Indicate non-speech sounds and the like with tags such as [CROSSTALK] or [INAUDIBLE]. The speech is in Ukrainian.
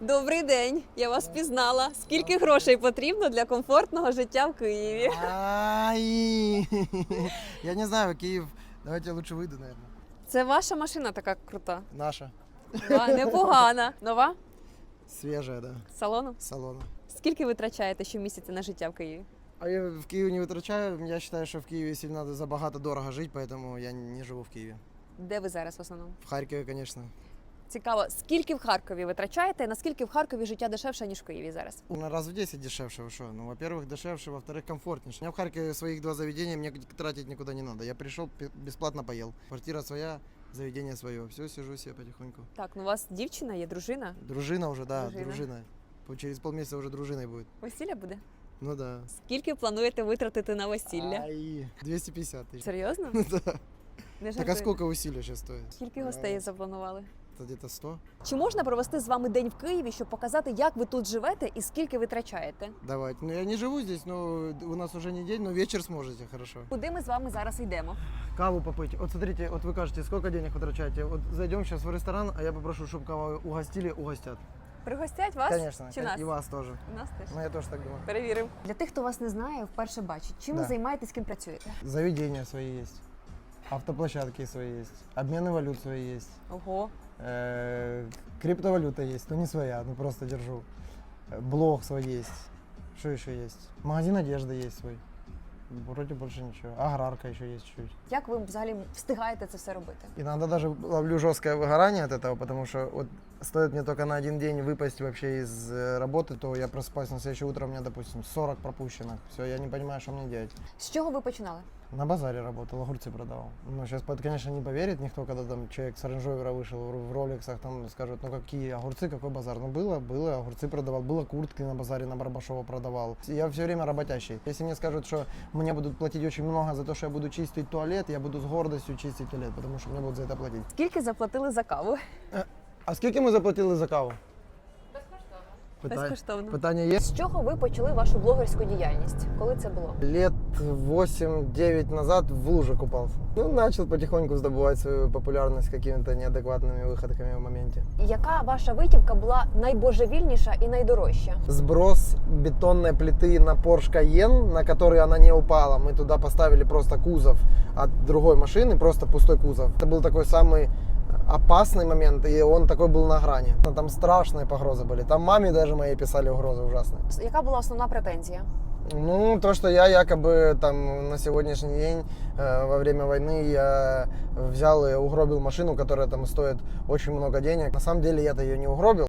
Добрий день, я вас пізнала. Скільки грошей потрібно для комфортного життя в Києві? Ай! [LAUGHS] Я не знаю, Киев. Давайте я лучше выйду, наверное. Це ваша машина така крута. Наша. [LAUGHS] Да, непогана. Нова Свежая, да. з салону. с Салона. Скільки ви витрачаєте щомісяця на життя в Києві? А я в Киеве не вытрачаю. Я считаю, что в Киеве сильно надо забагато дорого жить, поэтому я не живу в Киеве. Де ви зараз в основному? В Харькове, конечно. Цікаво, скільки в Харкові витрачаєте? і Наскільки в Харкові життя дешевше, ніж в Києві зараз? На раз в 10 дешевше, вы шо? Ну, во-первых, дешевше, во-вторых, комфортнейше. У меня в Харькове своих два заведения, мне тратить никуда не надо. Я пришел, пи- бесплатно поел. Квартира своя, заведение свое. Все, сижу себе потихоньку. Так, ну у вас дівчина є, дружина. Дружина уже, да, Дружина. дружина. По- Через полмесяца уже дружиной будет. Весілля буде? Ну да. Скільки плануєте витратити на весілля? Ай, 250 тысяч. Серйозно? Ну [LAUGHS] да. Не Так а жартуєте? сколько усилий сейчас стоит? Скільки гостей запланували? Это где-то 100? Чи можна провести з вами день в Києві, щоб показати, як ви тут живете і скільки витрачаєте? Давайте. Ну я не живу здесь, но у нас уже не день, но вечер сможете, хорошо. Куди ми з вами зараз йдемо? Каву попить. Вот смотрите, вот вы кажете, сколько денег вы трачаете. Вот зайдем сейчас в ресторан, а я попрошу, чтобы каву угостили, угостят. Пригостять вас? Конечно. Чи нас? И вас тоже. Нас теж. Ну я тоже так думаю. Перевіримо. Для тих, хто вас не знає, вперше бачить. Чим ви Да. займаєтесь, ким працюєте? Заведения свои есть. Автоплощадки свои есть. Обмены валют свои есть. Ого. Э, Криптовалюта есть, но не своя, ну просто держу. Э, Блог свой есть. Что еще есть? Магазин одежды есть свой. Вроде больше ничего. Аграрка еще есть чуть. Як ви взагалі встигаєте це все робити? Иногда даже ловлю жесткое выгорание от этого, потому что вот стоит мне только на один день выпасть вообще из э, работы, то я просыпаюсь на следующее утро, у меня, допустим, 40 пропущенных. Все, я не понимаю, что мне делать. З чого ви починали? На базаре работал, огурцы продавал. Ну, сейчас, конечно, не поверит никто, когда там человек с Range Rover вышел в в роликсах, там скажут, ну какие огурцы, какой базар. Ну, было, было, огурцы продавал, было куртки на базаре на Барбашова продавал. Я все время работящий. Если мне скажут, что мне будут платить очень много за то, что я буду чистить туалет, я буду с гордостью чистить туалет, потому что мне будут за это платить. Скільки заплатили за каву? А скільки ми заплатили за каву? Безкоштовно. Безкоштовно. Питання є? З чого ви почали вашу блогерську діяльність? Коли це було? Лет 8-9 назад в луже купался. Ну, начал потихоньку сдобывать свою популярность какими-то неадекватными выходками в моменте. Яка ваша витівка була найбожевільніша і найдорожча? Сброс бетонной плиты на Porsche Cayenne, на который она не упала. Мы туда поставили просто кузов от другой машины, просто пустой кузов. Это был такой самый опасный момент, и он такой был на грани. Там страшные погрозы были. Там маме даже моей писали угрозы ужасные. Яка була основна претензія? Ну, то, что я якобы там на сегодняшний день э, во время войны я взял и угробил машину, которая там стоит очень много денег. На самом деле я-то ее не угробил.